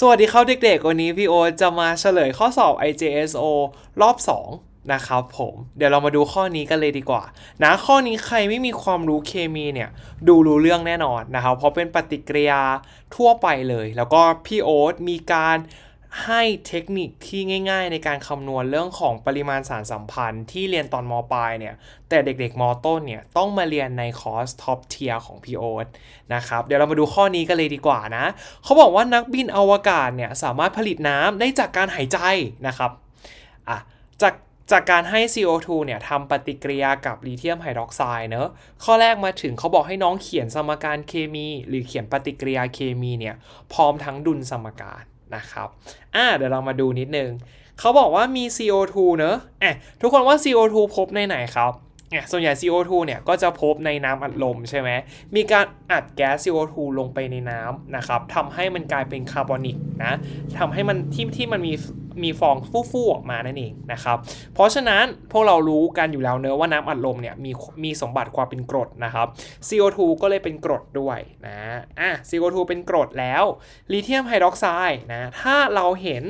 สวัสดีครับเด็กๆ วันนี้พี่โอจะมาเฉลยข้อสอบ IJSO รอบ 2 นะครับผม เดี๋ยวเรามาดูข้อนี้กันเลยดีกว่า นะ ข้อนี้ใครไม่มีความรู้เคมีเนี่ย ดูรู้เรื่องแน่นอนนะครับ เพราะเป็นปฏิกิริยาทั่วไปเลย แล้วก็พี่โอ๊ตมีการ ให้เทคนิคที่ง่าย ๆ ในการคำนวณเรื่องของปริมาณสารสัมพันธ์ที่เรียนตอนมปลายเนี่ย แต่เด็กๆมต้นเนี่ย ต้องมาเรียนในคอร์สท็อปเทียร์ของพี่โอ๊ตนะครับ เดี๋ยวเรามาดูข้อนี้กันเลยดีกว่านะ เขาบอกว่านักบินอวกาศเนี่ย สามารถผลิตน้ำได้จากการหายใจนะครับอะจากจากการให้ CO2 เนี่ยทำปฏิกิริยากับลิเธียมไฮดรอกไซด์เนอะข้อแรกมาถึงเขาบอกให้น้องเขียนสมการเคมี หรือเขียนปฏิกิริยาเคมีเนี่ยพร้อมทั้งดุลสมการ นะครับอ่าเดี๋ยวเรามาดูนิดนึงเขาบอกว่ามี CO2 เนอะอะทุกคนว่า CO2 พบในไหนครับอะส่วนใหญ่ CO2 เนี่ยก็จะพบในน้ำอัดลมใช่ไหมมีการอัดแก๊ส CO2 ลงไปในน้ำนะครับทำให้มันกลายเป็นคาร์บอนิกนะทำให้มันที่ที่มันมี มีฟองฟู่ๆออกมานั่นเองนะครับ เพราะฉะนั้นพวกเรารู้กันอยู่แล้วเนอะว่าน้ำอัดลมเนี่ยมีมีสมบัติความเป็นกรดนะครับ CO2 ก็เลยเป็นกรดด้วยนะอะ CO2 เป็นกรดแล้วลิเธียมไฮดรอกไซด์นะถ้าเราเห็น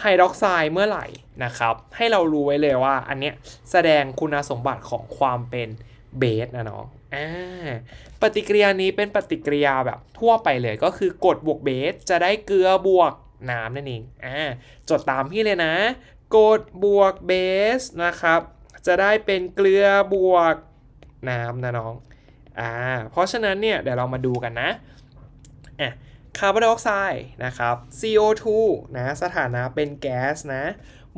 ไฮดรอกไซด์เมื่อไหร่นะครับ ให้เรารู้ไว้เลยว่าอันเนี้ยแสดงคุณสมบัติของความเป็นเบสนะเนาะอ่าปฏิกิริยานี้เป็นปฏิกิริยาแบบทั่วไปเลยก็คือกรดบวกเบสจะได้เกลือบวก น้ำนั่นเองอ่าจดตามพี่เลยนะกรดบวกเบสนะครับ จะได้เป็นเกลือบวกน้ำนะน้องอ่าเพราะฉะนั้นเนี่ยเดี๋ยวเรามาดูกันนะอะคาร์บอนไดออกไซด์นะครับ CO2 นะสถานะเป็นแก๊สนะ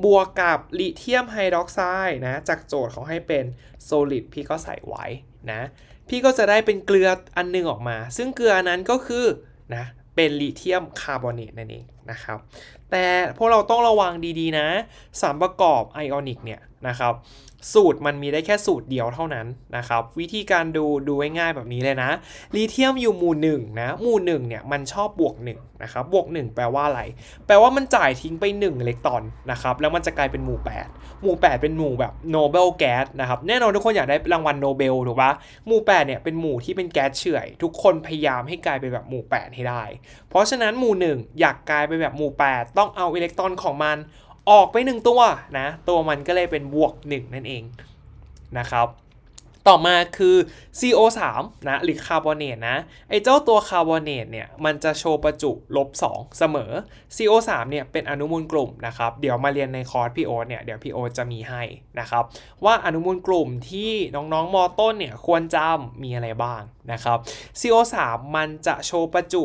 บวกกับลิเธียมไฮดรอกไซด์นะ จากโจทย์เขาให้เป็น solid พี่ก็ใส่ไว้นะ พี่ก็จะได้เป็นเกลืออันหนึงออกมา ซึ่งเกลือนั้นก็คือนะ เป็นลิเธียมคาร์บอเนตนั่นเองนะครับ แต่พวกเราต้องระวังดีๆนะสารประกอบไอออนิกเนี่ย นะครับ สูตรมันมีได้แค่สูตรเดียวเท่านั้นนะครับ วิธีการดูดูง่ายๆแบบนี้เลยนะลิเธียมอยู่หมู่หนึ่งนะหมู่หนึ่งเนี่ยมันชอบบวก1นะครับบวก 1 แปลว่าอะไร แปลว่ามันจ่ายทิ้งไป1อิเล็กตรอนนะครับแล้วมันจะกลายเป็นหมู่ 8 หมู่ 8 เป็นหมู่แบบโนเบลแก๊สนะครับแน่นอนทุกคนอยากได้รางวัลโนเบลถูกปะหมู่8เนี่ยเป็นหมู่ที่เป็นแก๊สเฉื่อย ทุกคนพยายามให้กลายเป็นแบบหมู่ 8 ให้ได้ เพราะฉะนั้นหมู่ 1 อยากกลายเป็นแบบหมู่ 8 ต้องเอาอิเล็กตรอนของมัน ออกไป 1 ตัวนะ ตัวมันก็เลยเป็นบวก 1 นั่นเองนะครับต่อมาคือ CO3 นะหรือคาร์บอเนตนะไอ้เจ้าตัวคาร์บอเนตเนี่ยมันจะโชว์ประจุลบ2เสมอ CO3 เนี่ยเป็นอนุมูลกลุ่มนะครับเดี๋ยวมาเรียนในคอร์สพี่โอเนี่ยเดี๋ยวพี่โอจะมีให้นะครับว่าอนุมูลกลุ่มที่น้องๆมอต้นเนี่ยควรจำมีอะไรบ้างนะครับ CO3 มันจะโชว์ประจุ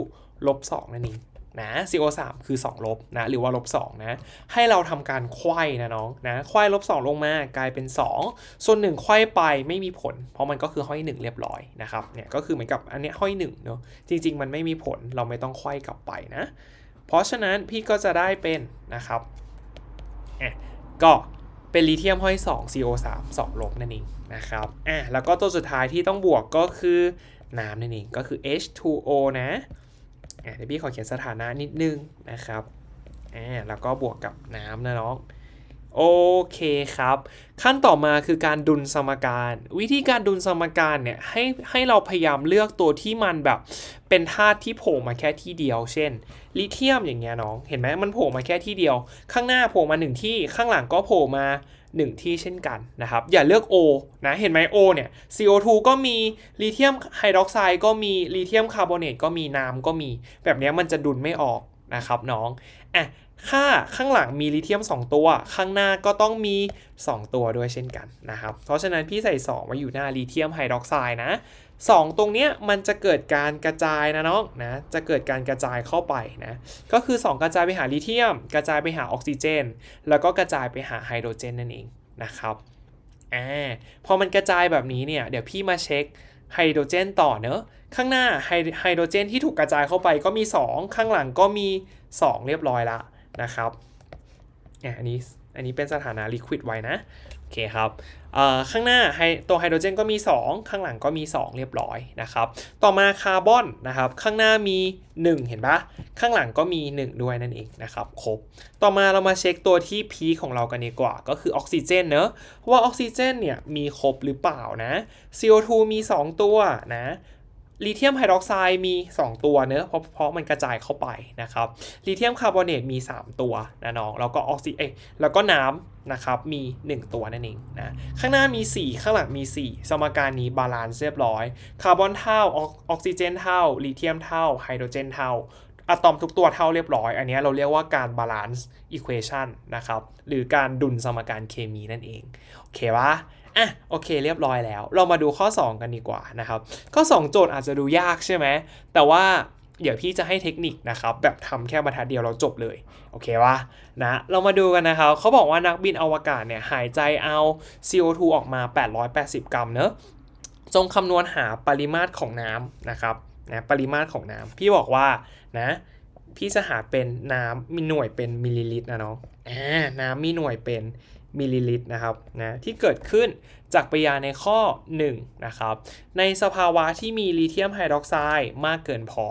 ลบ2นั่นเอง นะ CO3 คือ 2 ลบนะ หรือว่าลบ2นะ ให้เราทำการไขว้นะน้องนะไขว้ลบ 2 ลงมากลายเป็น 2 ส่วน1ไขว้ไปไม่มีผล เพราะมันก็คือห้อย 1 เรียบร้อยนะครับเนี่ยก็คือเหมือนกับอันนี้ห้อย1เนาะจริง ๆ มันไม่มีผลเราไม่ต้องไขว้กลับไปนะ เพราะฉะนั้นพี่ก็จะได้เป็นนะครับอะก็เป็นลิเธียมห้อย 2 CO3 2ลบนั่นเองนะครับอะแล้วก็ตัวสุดท้ายที่ต้องบวกก็คือน้ำนั่นเองก็คือ H2O นะ เดี๋ยวพี่ขอเขียนสถานะนิดนึงนะครับอ่าแล้วก็บวกกับน้ำนะน้องโอเคครับ ขั้นต่อมาคือการดุลสมการ วิธีการดุลสมการเนี่ยให้ให้เราพยายามเลือกตัวที่มันแบบ เป็นธาตุที่โผล่มาแค่ที่เดียว เช่น ลิเธียมอย่างเงี้ยน้อง เห็นไหมมันโผล่มาแค่ที่เดียว ข้างหน้าโผล่มาหนึ่งที่ข้างหลังก็โผล่มา 1 ที่เช่นกันนะครับ อย่าเลือก O นะเห็นไหม O เนี่ย CO2 ก็มีลิเธียมไฮดรอกไซด์ก็มีลิเธียมคาร์บอเนตก็มีน้ำก็มี แบบนี้มันจะดุลไม่ออกนะครับน้องอะค่าข้างหลังมีลิเธียม 2 ตัว ข้างหน้าก็ต้องมี 2 ตัวด้วยเช่นกันนะครับ เพราะฉะนั้นพี่ใส่ 2 ไว้อยู่หน้าลิเธียมไฮดรอกไซด์นะ 2 ตรงเนี้ยมันจะเกิดการกระจายนะน้องนะจะเกิดการกระจายเข้าไปนะก็คือ 2 กระจายไปหาลิเธียม กระจายไปหาออกซิเจน แล้วก็กระจายไปหาไฮโดรเจนนั่นเองนะครับอ่าพอมันกระจายแบบนี้เนี่ยเดี๋ยวพี่มาเช็คไฮโดรเจนต่อเนอะข้างหน้าไฮไฮโดรเจนที่ถูกกระจายเข้าไปก็มี 2 ข้างหลังก็มี 2 เรียบร้อยละนะครับอะอันนี้อันนี้เป็นสถานะลิควิดไว้นะ เคครับข้างหน้าไฮตัวไฮโดรเจนก็มี 2 ข้างหลังก็มี 2 เรียบร้อยนะครับ ต่อมาคาร์บอนนะครับ ข้างหน้ามี 1 เห็นปะข้างหลังก็มี 1 ด้วยนั่นเองนะครับ ครบ ต่อมาเรามาเช็คตัวที่พีของเรากันดีกว่า ก็คือออกซิเจนเนอะว่าออกซิเจนเนี่ยมีครบหรือเปล่านะ CO2 มี 2 ตัวนะ ลิเธียมไฮดรอกไซด์มี 2 ตัวเนอะเพราะเพราะมันกระจายเข้าไปนะครับลิเธียมคาร์บอเนตมี 3 ตัวนะน้องแล้วก็ออกซิเอยแล้วก็น้ำนะครับมี 1 ตัวนั่นเองนะข้างหน้ามี 4 ข้างหลังมี 4 สมการนี้บาลานซ์เรียบร้อยคาร์บอนเท่าออกซิเจนเท่าลิเธียมเท่าไฮโดรเจนเท่าอะตอมทุกตัวเท่าเรียบร้อย อันนี้เราเรียกว่าการบาลานซ์อีควอชันนะครับหรือการดุลสมการเคมีนั่นเองโอเคปะ อะโอเคเรียบร้อยแล้ว เรามาดูข้อ 2 กันดีกว่านะครับ ข้อ 2 โจทย์อาจจะดูยากใช่ไหม แต่ว่าเดี๋ยวพี่จะให้เทคนิคนะครับ แบบทำแค่บรรทัดเดียวเราจบเลย โอเควะนะ เรามาดูกันนะครับเขาบอกว่านักบินอวกาศเนี่ยหายใจเอา CO2 ออกมา 880 กรัมเนอะจงคำนวณหาปริมาตรของน้ำนะครับนะปริมาตรของน้ำพี่บอกว่านะพี่จะหาเป็นน้ำมีหน่วยเป็นมิลลิลิตรนะน้องอ่าน้ำมีหน่วยเป็น มิลลิลิตรนะครับนะที่เกิดขึ้นจากปริยาในข้อ1นะครับในสภาวะที่มีลิเธียมไฮดรอกไซด์มากเกินพอ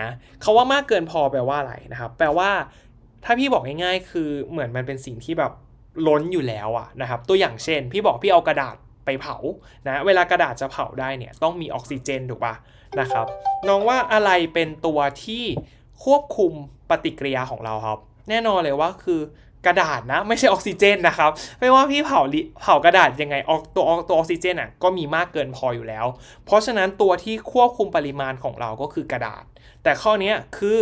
นะคาว่ามากเกินพอแปลว่าอะไรนะครับ แปลว่าถ้าพี่บอกง่ายๆ คือเหมือนมันเป็นสิ่งที่แบบล้นอยู่แล้วอะนะครับตัวอย่างเช่น พี่บอกพี่เอากระดาษไปเผานะเวลากระดาษจะเผาได้เนี่ยต้องมีออกซิเจนถูกปะนะครับน้องว่าอะไรเป็นตัวที่ควบคุมปฏิกิริยาของเราครับ แน่นอนเลยว่าคือ กระดาษนะ ไม่ใช่ออกซิเจนนะครับ ไม่ว่าพี่เผาเผากระดาษยังไงออกตัวออกตัวออกซิเจนอะก็มีมากเกินพออยู่แล้ว เพราะฉะนั้นตัวที่ควบคุมปริมาณของเราก็คือกระดาษ แต่ข้อนี้คือ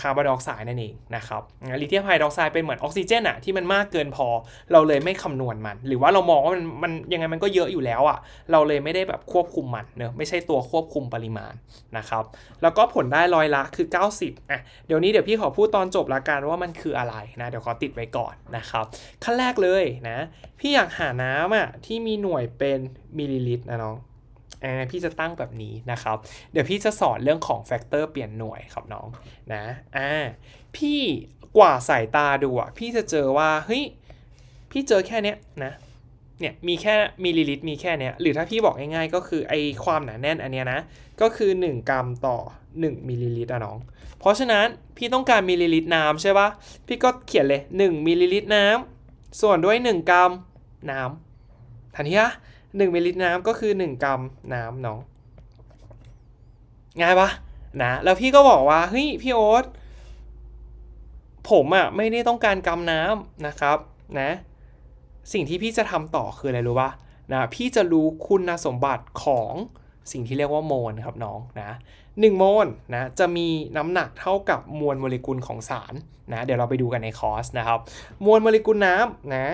คาร์บอนไดออกไซด์นั่นเองนะครับลิเธียมไฮดรอกไซด์เป็นเหมือนออกซิเจนอะที่มันมากเกินพอเราเลยไม่คำนวณมัน หรือว่าเรามองว่ามันมันยังไงมันก็เยอะอยู่แล้วอะเราเลยไม่ได้แบบควบคุมมันเนอะไม่ใช่ตัวควบคุมปริมาณนะครับแล้วก็ผลได้ร้อยละคือ 90อะเดี๋ยวนี้เดี๋ยวพี่ขอพูดตอนจบละกันว่ามันคืออะไรนะเดี๋ยวขอติดไว้ก่อนนะครับขั้นแรกเลยนะพี่อยากหาน้ำอะที่มีหน่วยเป็นมิลลิลิตรนะน้อง อ่าพี่จะตั้งแบบนี้นะครับ เดี๋ยวพี่จะสอนเรื่องของแฟกเตอร์เปลี่ยนหน่วยครับน้องนะอ่าพี่กว่าสายตาดูอะพี่จะเจอว่าเฮ้ยพี่เจอแค่เนี้ยนะเนี่ยมีแค่มิลลิลิตรมีแค่เนี้ยหรือถ้าพี่บอกง่ายๆก็คือไอความหนาแน่นอันเนี้ยนะก็คือ 1 กรัมต่อ 1มิลลิลิตรอะน้อง เพราะฉะนั้นพี่ต้องการมิลลิลิตรน้ำใช่ปะพี่ก็เขียนเลย 1มิลลิลิตรน้ำส่วนด้วย 1 กรัมน้ำทันทีอะ 1มิลลิลิตรน้ำก็คือ 1 กรัมน้ำน้องง่ายปะนะแล้วพี่ก็บอกว่าเฮ้ยพี่โอ๊ตผมอะ่ะไม่ได้ต้องการกำน้ำนะครับนะสิ่งที่พี่จะทำต่อคืออะไรรู้ปะนะพี่จะรู้คุณสมบัติของสิ่งที่เรียกว่าโมลครับน้องนะหนึ่งโมลนะจะมีน้ำหนักเท่ากับมวลโมเลกุลของสารนะเดี๋ยวเราไปดูกันในคอร์สนะครับ มวลโมเลกุลน้ำนะ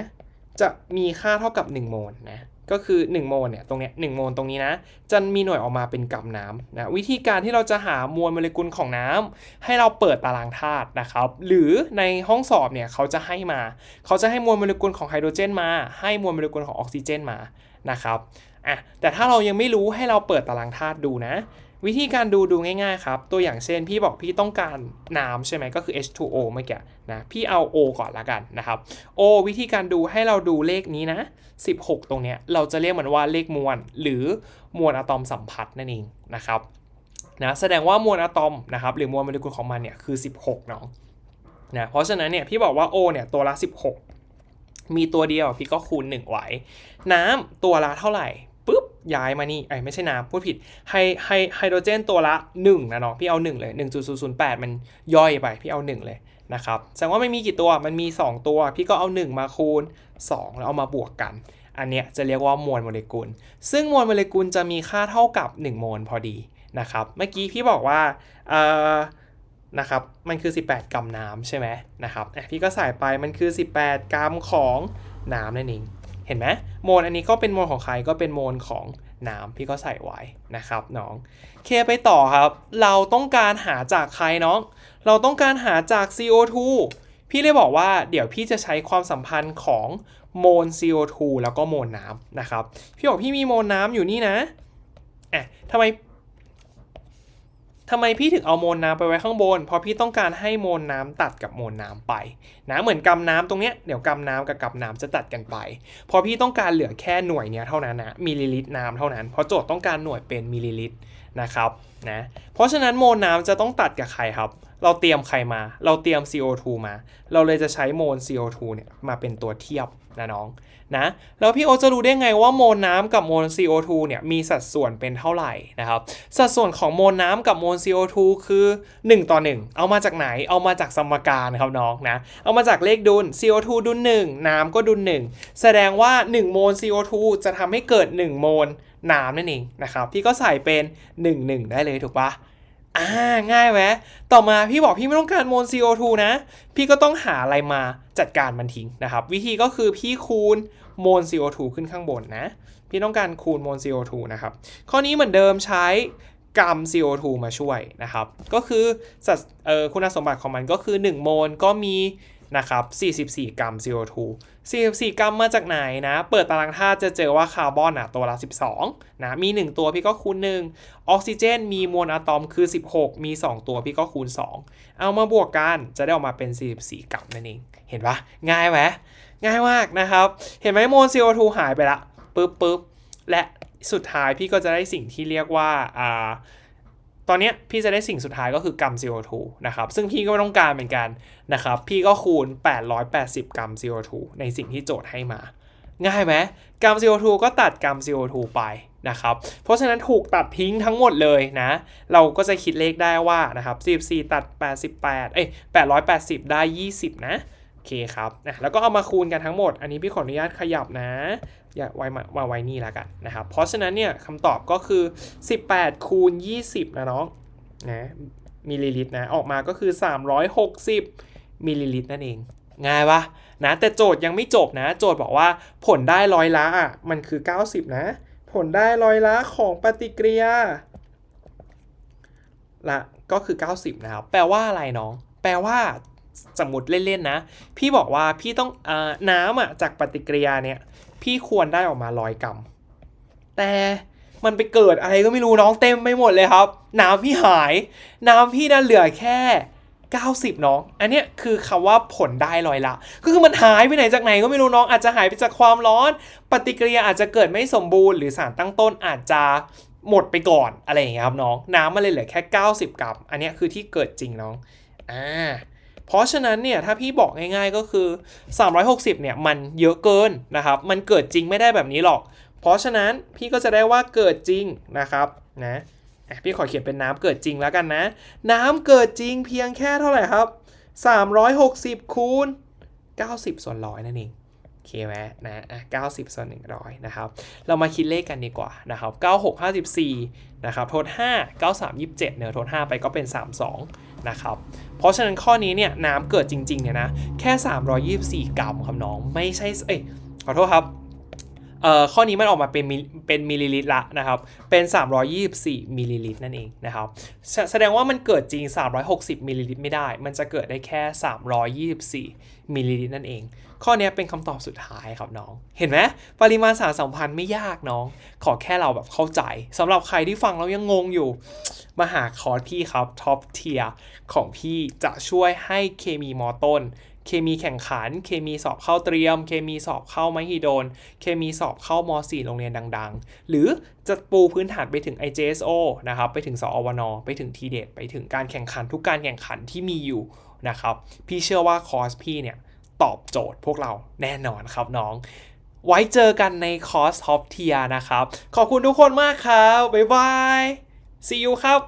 จะมีค่าเท่ากับ 1 โมลนะ ก็คือ 1 โมลเนี่ยตรงเนี้ยหโมลตรงนี้นะจะมีหน่วยออกมาเป็นกรัมน้ำนะวิธีการที่เราจะหามวลโมเลกุลของน้ำให้เราเปิดตารางธาตุนะครับ หรือในห้องสอบเนี่ยเขาจะให้มา เขาจะให้มวลโมเลกุลของไฮโดรเจนมา ให้มวลโมเลกุลของออกซิเจนมานะครับ อะแต่ถ้าเรายังไม่รู้ให้เราเปิดตารางธาตุดูนะ วิธีการดูดูง่ายๆครับ ตัวอย่างเช่นพี่บอกพี่ต้องการน้ำใช่ไหมก็คือ H2O เมื่อกี้นะพี่เอา O ก่อนละกันนะครับ O วิธีการดูให้เราดูเลขนี้นะ 16 ตรงเนี้ยเราจะเรียกมันว่าเลขมวล หรือมวลอะตอมสัมพัทธ์นั่นเองนะครับนะแสดงว่ามวลอะตอมนะครับหรือมวลโมเลกุลของมันเนี่ยคือ 16เนาะนะเพราะฉะนั้นเนี่ยพี่บอกว่า O เนี่ยตัวละ 16 มีตัวเดียวพี่ก็คูณ 1 ไว้ น้ำตัวละเท่าไหร่ ย้ายมานี่ไอ้ไม่ใช่น้ำพูดผิดไฮไฮไฮโดรเจนตัวละ1นะเนาะพี่เอา 1 เลย 1.008 มันย่อยไป พี่เอา 1 เลยนะครับแสดงว่าไม่มีกี่ตัวมันมี 2 ตัว พี่ก็เอา 1 มาคูณ 2 แล้วเอามาบวกกัน อันเนี้ยจะเรียกว่ามวลโมเลกุล ซึ่งมวลโมเลกุลจะมีค่าเท่ากับ 1 โมลพอดีนะครับเมื่อกี้พี่บอกว่าเอ่อนะครับมันคือ 18 กรัมน้ำใช่ไหมนะครับพี่ก็ใส่ไปมันคือ 18 กรัมของน้ำนั่นเอง เห็นไหมโมลอันนี้ก็เป็นโมลของใครก็เป็นโมลของน้ำพี่ก็ใส่ไว้นะครับน้องเคไปต่อครับ เราต้องการหาจากใครน้อง เราต้องการหาจาก CO2 พี่เลยบอกว่าเดี๋ยวพี่จะใช้ความสัมพันธ์ของโมล CO2 แล้วก็โมลน้ำนะครับ พี่บอกพี่มีโมลน้ำอยู่นี่นะอะทำไม ทำไมพี่ถึงเอาโมลน้ำไปไว้ข้างบน เพราะพี่ต้องการให้โมลน้ำตัดกับโมลน้ำไปนะเหมือนกำน้ำตรงเนี้ยเดี๋ยวกำน้ำกับกำน้ำจะตัดกันไป พอพี่ต้องการเหลือแค่หน่วยเนี้ยเท่านั้นนะมิลลิลิตรน้ำเท่านั้น เพราะโจทย์ต้องการหน่วยเป็นมิลลิลิตรนะครับนะเพราะฉะนั้นโมลน้ำจะต้องตัดกับใครครับ เราเตรียมใครมา เราเตรียม CO2 มา เราเลยจะใช้โมล CO2 เนี่ยมาเป็นตัวเทียบนะน้อง นะแล้วพี่โอจะรู้ได้ไงว่าโมลน้ำกับโมล CO2 เนี่ยมีสัดส่วนเป็นเท่าไหร่นะครับสัดส่วนของโมลน้ำกับโมล CO2 คือ 1 ต่อ 1 เอามาจากไหนเอามาจากสมการครับน้องนะเอามาจากเลขดุล CO2 ดุล1 น้ำก็ดุล1 แสดงว่า 1 โมล CO2 จะทำให้เกิด 1 โมลน้ำนั่นเองนะครับพี่ก็ใส่เป็น 1 1 ได้เลยถูกปะ อ่าง่ายไหมต่อมาพี่บอกพี่ไม่ต้องการโมล CO2 นะ พี่ก็ต้องหาอะไรมาจัดการมันทิ้งนะครับ วิธีก็คือพี่คูณโมล CO2 ขึ้นข้างบนนะ พี่ต้องการคูณโมล CO2 นะครับ ข้อนี้เหมือนเดิมใช้กรัม CO2 มาช่วยนะครับ ก็คือสัดเอ่อคุณสมบัติของมันก็คือ 1 โมลก็มี นะครับ 44 กรัม CO2 44 กรัมมาจากไหนนะ เปิดตารางธาตุจะเจอว่าคาร์บอนอะตัวละ 12 นะ มี 1 ตัวพี่ก็คูณ 1 ออกซิเจนมีมวลอะตอมคือ 16 มี 2 ตัวพี่ก็คูณ 2 เอามาบวกกันจะได้ออกมาเป็น 44 กรัมนั่นเอง เห็นปะง่ายไหมง่ายมากนะครับ เห็นไหมโมล CO2 หายไปละปึ๊บปึ๊บและสุดท้ายพี่ก็จะได้สิ่งที่เรียกว่าอ่า ตอนนี้พี่จะได้สิ่งสุดท้ายก็คือกรัม CO2 นะครับ ซึ่งพี่ก็ไม่ต้องการเหมือนกันนะครับ พี่ก็คูณ 880 กรัม CO2 ในสิ่งที่โจทย์ให้มา ง่ายไหมกรัม CO2 ก็ตัดกรัม CO2 ไปนะครับ เพราะฉะนั้นถูกตัดทิ้งทั้งหมดเลยนะ เราก็จะคิดเลขได้ว่านะครับ 44 ตัด 88 เอ้ย 880 ได้ 20 นะ เคครับนะแล้วก็เอามาคูณกันทั้งหมด อันนี้พี่ขออนุญาตขยับนะ อย่าไว้มามาไว้นี่ล้วกันนะครับ เพราะฉะนั้นเนี่ยคำตอบก็คือ 18 คูณ 20 นะน้องนะมิลลิลิตรนะออกมาก็คือ 360 มิลลิลิตรนั่นเองง่ายปะนะแต่โจทย์ยังไม่จบนะ โจทย์บอกว่าผลได้ร้อยละอะมันคือ 90 นะ ผลได้ร้อยละของปฏิกิริยาละก็คือ 90 นะครับ แปลว่าอะไรน้อง แปลว่า สมมติเล่นๆนะ พี่บอกว่าพี่ต้องอน้ำอะจากปฏิกิริยาเนี่ย พี่ควรได้ออกมาร้อยกรัม แต่มันไปเกิดอะไรก็ไม่รู้น้องเต็มไปหมดเลยครับ น้ำพี่หาย น้ำพี่น่ะเหลือแค่ 90 น้อง อันเนี้ยคือคำว่าผลได้ลอยละ ก็คือมันหายไปไหนจากไหนก็ไม่รู้น้อง อาจจะหายไปจากความร้อน ปฏิกิริยาอาจจะเกิดไม่สมบูรณ์หรือสารตั้งต้นอาจจะหมดไปก่อนอะไรอย่างเงี้ยครับน้อง น้ำมันเลยเหลือแค่ 90 กรัม อันเนี้ยคือที่เกิดจริงน้อง อ่า เพราะฉะนั้นเนี่ยถ้าพี่บอกง่ายๆก็คือ 360 เนี่ยมันเยอะเกินนะครับ มันเกิดจริงไม่ได้แบบนี้หรอก เพราะฉะนั้นพี่ก็จะได้ว่าเกิดจริงนะครับนะพี่ขอเขียนเป็นน้ำเกิดจริงแล้วกันนะ น้ำเกิดจริงเพียงแค่เท่าไหร่ครับ 360 คูณ 90 ส่วนร้อยนั่นเองโอเคไหมนะอะ90ส่วน100นะครับ เรามาคิดเลขกันดีกว่านะครับ96 54นะครับ ทด5 93 27เนอะทด5ไปก็เป็น32 นะครับ เพราะฉะนั้นข้อนี้เนี่ยน้ำเกิดจริงๆเนี่ยนะแค่ 324 กรัมครับน้องไม่ใช่เอ้ยขอโทษครับ เอ่อข้อนี้มันออกมาเป็นมิเป็นมิลลิลิตรละนะครับ เป็น 324มิลลิลิตรนั่นเองนะครับแสแสดงว่ามันเกิดจริง 360มิลลิลิตรไม่ได้ มันจะเกิดได้แค่ 324มิลลิลิตรนั่นเอง ข้อนี้เป็นคำตอบสุดท้ายครับน้อง เห็นไหมปริมาณสารสัมพันธ์ไม่ยากน้อง ขอแค่เราแบบเข้าใจสำหรับใครที่ฟังแล้วยังงงอยู่ มาหาคอร์สพี่ครับท็อปเทียของพี่จะช่วยให้เคมีมอต้น เคมีแข่งขัน เคมีสอบเข้าเตรียม เคมีสอบเข้ามหิดล เคมีสอบเข้าม .4 โรงเรียนดัง ๆ หรือจะปูพื้นฐานไปถึง IJSO นะครับ ไปถึงสอวนไปถึงทีเดไปถึงการแข่งขันทุกการแข่งขันที่มีอยู่นะครับ พี่เชื่อว่าคอร์สพี่เนี่ยตอบโจทย์พวกเราแน่นอนครับน้อง ไว้เจอกันในคอร์สท็อปเทียนะครับ ขอบคุณทุกคนมากครับ บ๊ายบาย see you ครับ